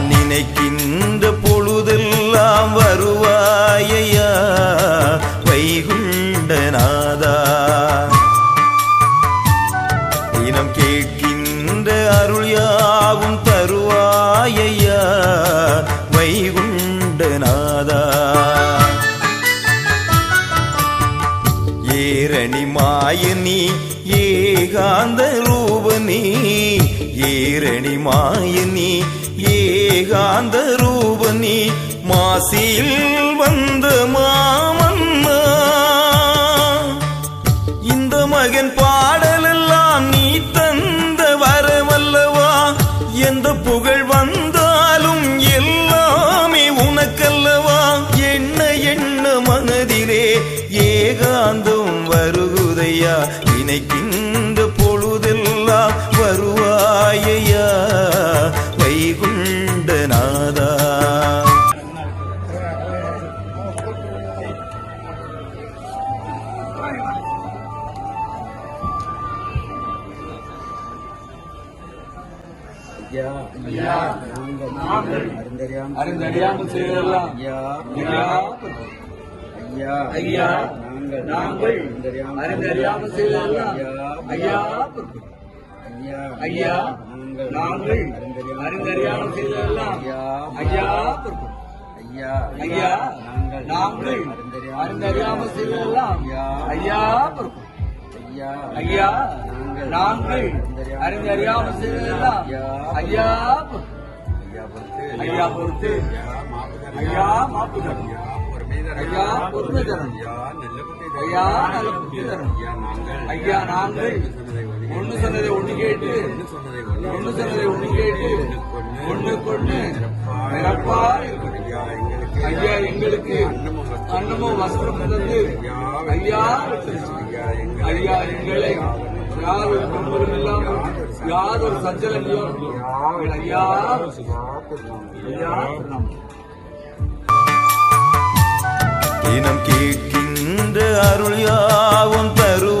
நான் நினைக்கின்ற பொழுதெல்லாம் வருவாயையா? வைகுண்ட நாதா தினம் கேட்கின்ற அருள் யாவும் தருவாயையா? வைகுண்ட நாதா ஏரணி மாயனி ஏகாந்த ரூபனி ஏரணி மாய காந்த ரூபனி மாசியில் அறிந்தறியாமல் அறிந்தறியாமல் செய்ததெல்லாம் ஐயா ஐயா, ஐயா நாங்கள் நாங்கள் அறிந்தறியாமல் செய்ததெல்லாம் ஐயா ஐயா, நாங்கள் நாங்கள் அறிந்தறியாமல் செய்ததெல்லாம் ஐயா ஐயா ஐயா நாங்கள் நாங்கள் அறிந்தறியாமல் செய்ததெல்லாம் ஐயா ஐயா ஐயா ஐயா நாங்கள் அறிந்தறியாமல் செய்ததெல்லாம் ஐயா ஐயா பொறுத்து. ஐயா பொறுத்து ஐயா மாப்பு தரும் ஐயா பொறுமை தரும் ஐயா நல்ல புத்தி தரும் ஐயா நாங்கள் ஒண்ணு சொன்னதை ஒண்ணு கேட்டு ஒண்ணு சொன்னதை ஒண்ணு கேட்டு ஒண்ணு கொண்டு பிறப்பா ஐயா எங்களுக்கு அன்னமும் வஸ்திரம் தந்து ஐயா ஐயா எங்களை யாதொரு கும்பலும் இல்லாமல் யாதொரு சஞ்சலம் இல்லாமல் ஐயா ஐயா தினம் கேட்கின்ற அருள் யாவும் தருவாயையா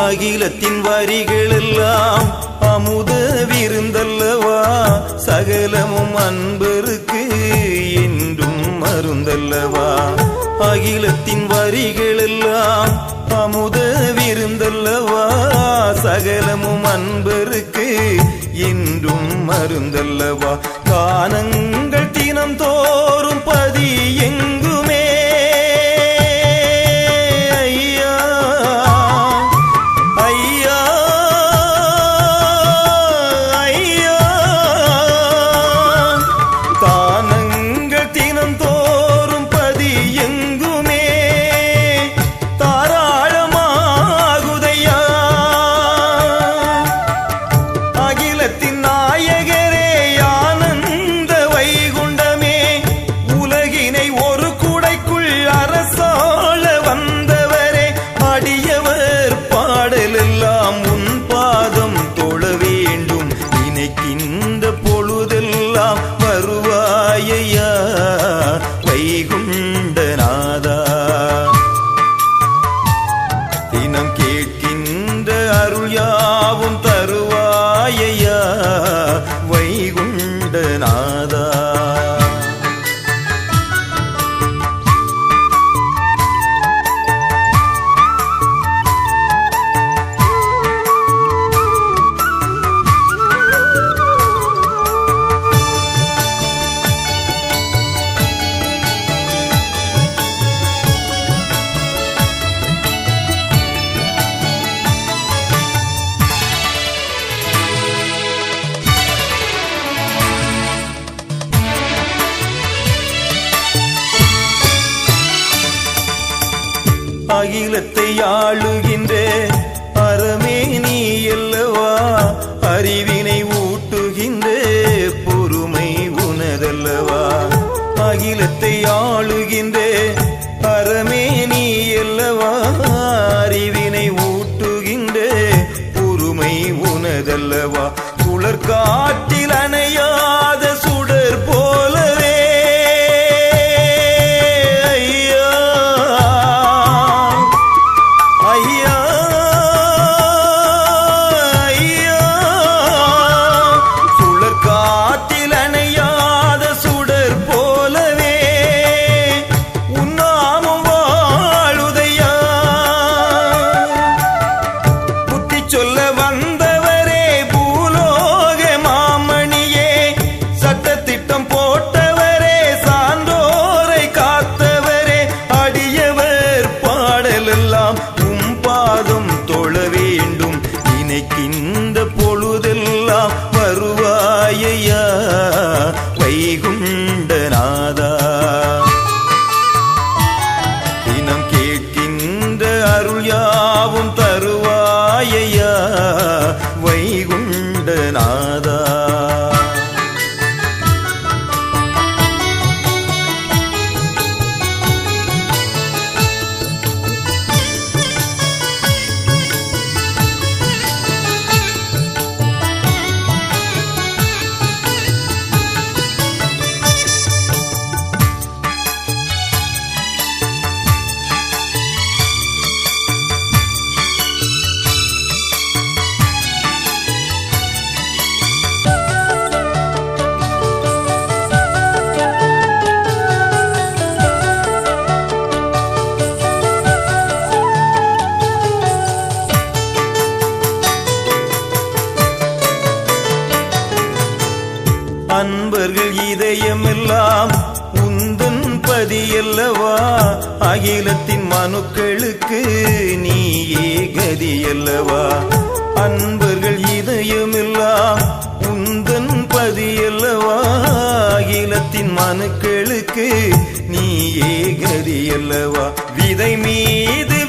அகிலத்தின் வரிகள் எல்லாம் அமுத விருந்தல்லவா? சகலமும் அன்பருக்கு என்றும் மருந்தல்லவா அகிலத்தின் வரிகள் எல்லாம் அமுத விருந்தல்லவா? சகலமும் அன்பருக்கு என்றும் மருந்தல்லவா கானங்கள் தினம் தோறும் பதி எங்கு என்னை ஊட்டுகின்ற பொறுமை உனதல்லவா? அகிலத்தை ஆளுகின்ற அறமே நீ அல்லவா? அறிவினை ஊட்டுகின்ற பொறுமை உனதல்லவா? குளர் அணையாத நீண்ட அகிலத்தின் மனுக்களுக்கு நீயே கதியல்லவா? அன்பர்கள் இதயமெல்லாம் உந்தன் பதியல்லவா? அகிலத்தின் மனுக்களுக்கு நீயே கதியல்லவா? விதை மீது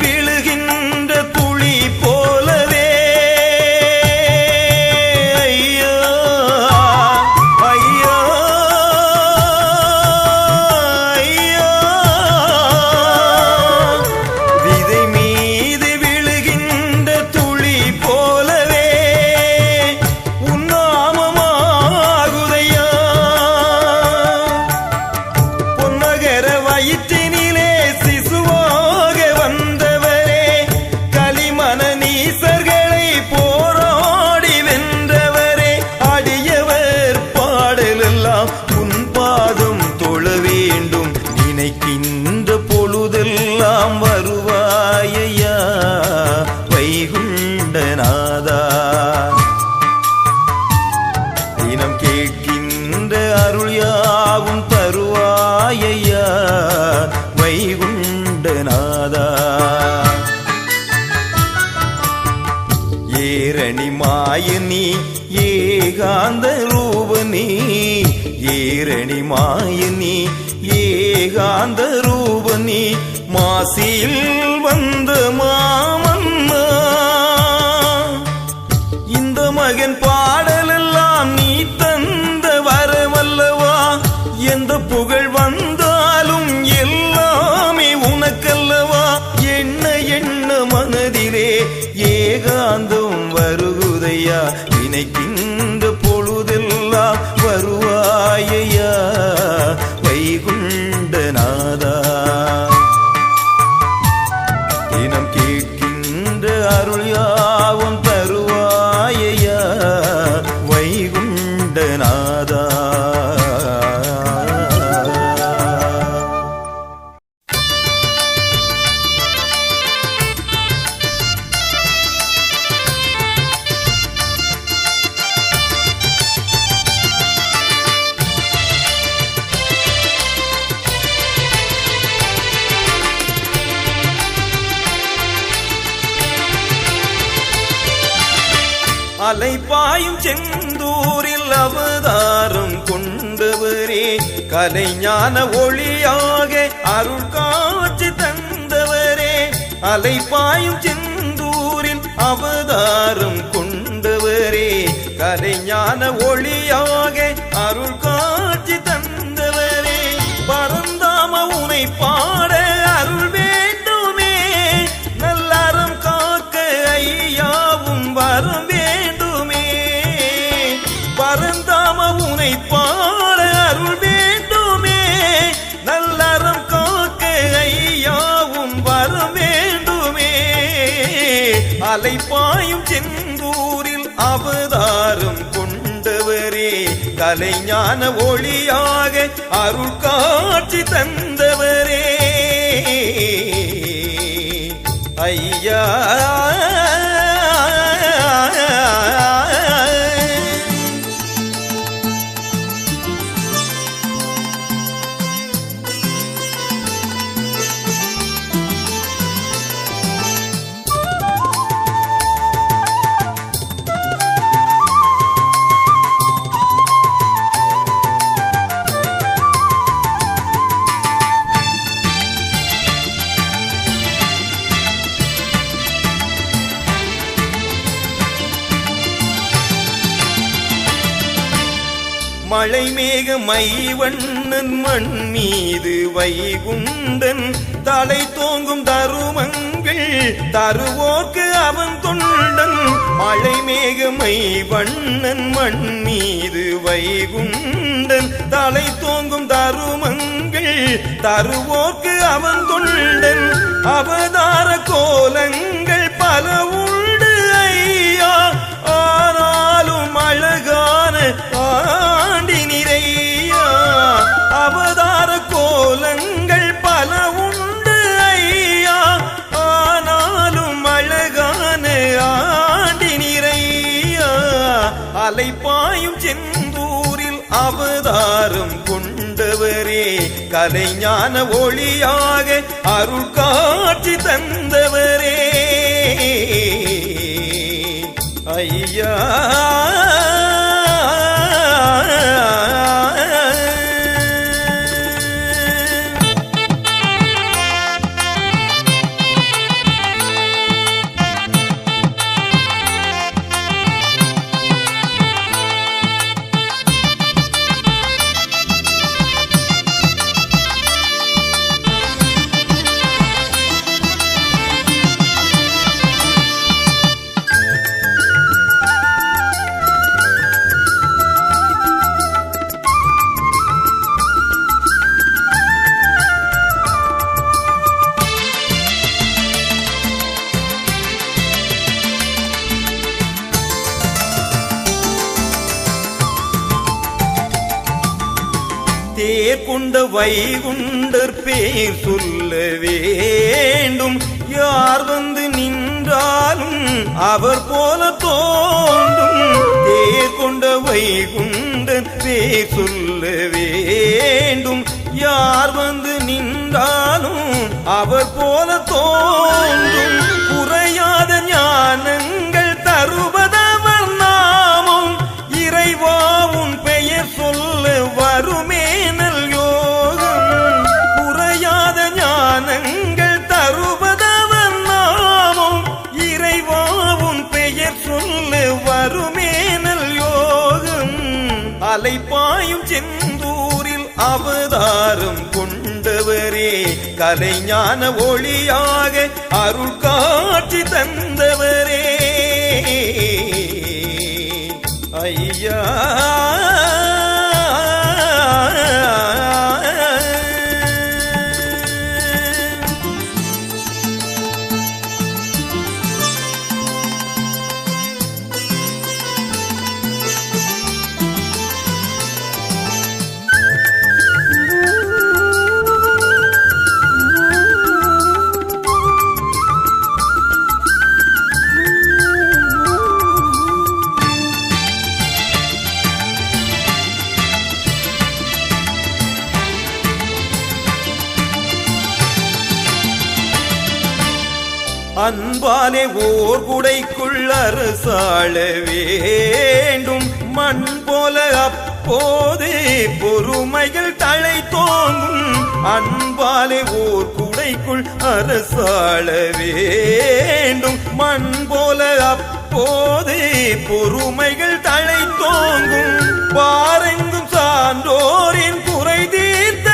கொண்ட நாதா. தினம் கேட்கின்ற அருள் யாவும் தருவாயையா. வைகுண்ட நாதா. ஏரணி மாயனி ஏகாந்த ரூபனி. ஏரணி மாயனி ஏகாந்த ரூபனி. மாசியில் மகன் 大的 அலை ஞான ஒளியாக அருள் காட்சி தந்தவரே. அலை பாயும் செந்தூரில் அவதாரம் கொண்டவரே. கலை ஞான ஒளி கலைஞான ஒளியாக அருள் காட்சி தந்தவரே. ஐயா மழை மேக மைவண்ணன் மண் மீது வைகுந்தன் தலை தோங்கும் தருமங்கள் தருவோர்க்கு அவன் தொண்டன். மழை மேக மைவண்ணன் மண் மீது வைகுந்தன் தலை தோங்கும் தருமங்கள் தருவோர்க்கு அவன் தொண்டன். அவதார கோலங்கள் பலவும் கலைஞான ஒளியாக அருள் காட்சி தந்தவரே. ஐயா. தேர் கொண்ட வைகுண்டர் பேர் சொல்ல வேண்டும். யார் வந்து நின்றாலும் அவர் போல தோன்றும். தேர் கொண்ட வைகுண்டர் பேர் சொல்ல வேண்டும். யார் வந்து நின்றாலும் அவர் போல தோன்றும். குறையாத ஞானங்கள் தருவதா அவதாரம் கொண்டவரே கலைஞான ஒளியாக அருள் காட்சி தந்தவர். அன்பாலே ஓர் குடைக்குள் அரசாள வேண்டும். மண் போல அப்போதே பொறுமைகள் தழை தோங்கும் அன்பாலே ஓர் குடைக்குள் அரசாள வேண்டும். மண் போல அப்போதே பொறுமைகள் தழை தோங்கும் பாரெங்கும் சான்றோரின் குறை தீர்த்த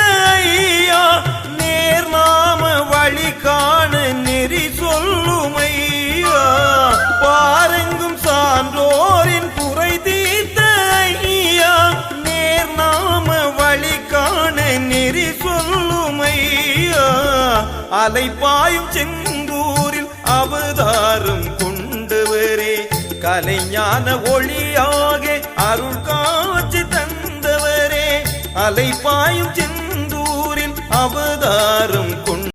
அலைப்பாயும் செங்கூரில் அவதாரம் கொண்டவரே கலைஞான ஒளியாக அருள் காட்சி தந்தவரே. அலைப்பாயும் செந்தூரில் அவதாரம் கொண்டு